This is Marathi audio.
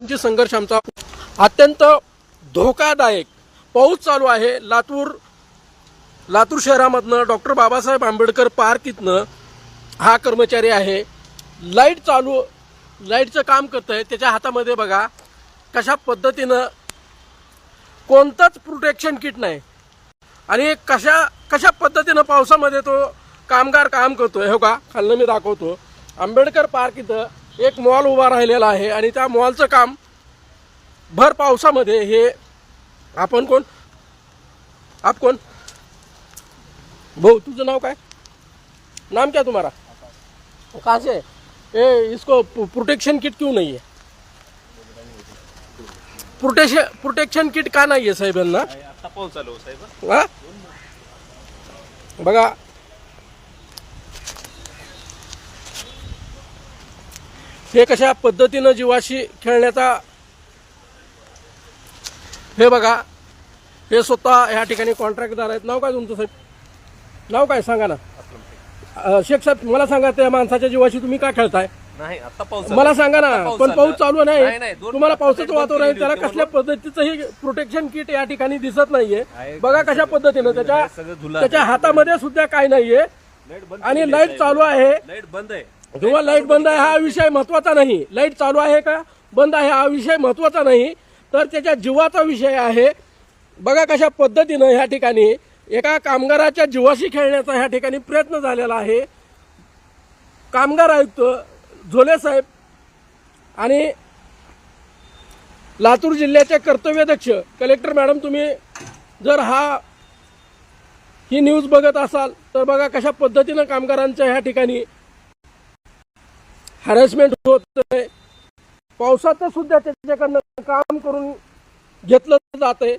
ची संघर्ष आमचा अत्यंत धोकादायक पाऊस चालू आहे. लातूर लातूर शहरामधनं डॉक्टर बाबासाहेब आंबेडकर पार्क इथनं हा कर्मचारी आहे. लाइट चालू लाईटचं काम करत आहे त्याच्या हातामध्ये बघा कशा पद्धतीनं कोणतंच प्रोटेक्शन किट नाही. आणि कशा कशा पद्धतीनं पावसामध्ये तो कामगार काम करतोय. हो का? खालनं मी दाखवतो. आंबेडकर पार्क इथं एक मॉल उभा राहिलेला आहे आणि त्या मॉलचं काम भर पावसामध्ये हे आपण कोण? आप कोण? भाऊ तुझं नाव काय? नाम क्या तुम्हारा? कहाँ से? ए इसको प्रोटेक्शन किट क्यों नहीं है? प्रोटेक्शन प्रोटेक्शन किट का नाही आहे साहेबांना आता पाऊस चालू हो साहेब. हा? बघा हे कशा पद्धतीनं जीवाशी खेळण्याचा हे बघा हे स्वतः ह्या ठिकाणी कॉन्ट्रॅक्टदार आहेत. नाव काय तुमचं साहेब? नाव काय? सांगा ना. शेख साहेब मला सांगा त्या माणसाच्या जीवाशी तुम्ही का खेळताय? नाही आता पाऊस मला सांगा ना पण. पाऊस चालू नाही, तुम्हाला पावसाचं वातावरण त्याला कसल्या पद्धतीचंही प्रोटेक्शन किट या ठिकाणी दिसत नाहीये. बघा कशा पद्धतीनं त्याच्या त्याच्या हातामध्ये सुद्धा काय नाहीये. आणि लाइट चालू आहे. लाइट बंद आहे. जेव्हा लाइट बंद आहे हा विषय महत्त्वाचा नाही. लाइट चालू आहे का? बंद आहे हा विषय महत्त्वाचा नाही. तर त्याच्या जीवाचा विषय आहे. बघा कशा पद्धतीनं ह्या ठिकाणी एका कामगाराच्या जीवाशी खेळण्याचा ह्या ठिकाणी प्रयत्न झालेला आहे. कामगार आयुक्त झोले साहेब आणि लातूर जिल्ह्याचे कर्तव्याध्यक्ष कलेक्टर मॅडम तुम्ही जर हा ही न्यूज बघत असाल तर बघा कशा पद्धतीनं कामगारांच्या ह्या ठिकाणी हॅरॅसमेंट होत पावसाचं सुद्धा त्याच्याकडनं काम करून घेतलं जात आहे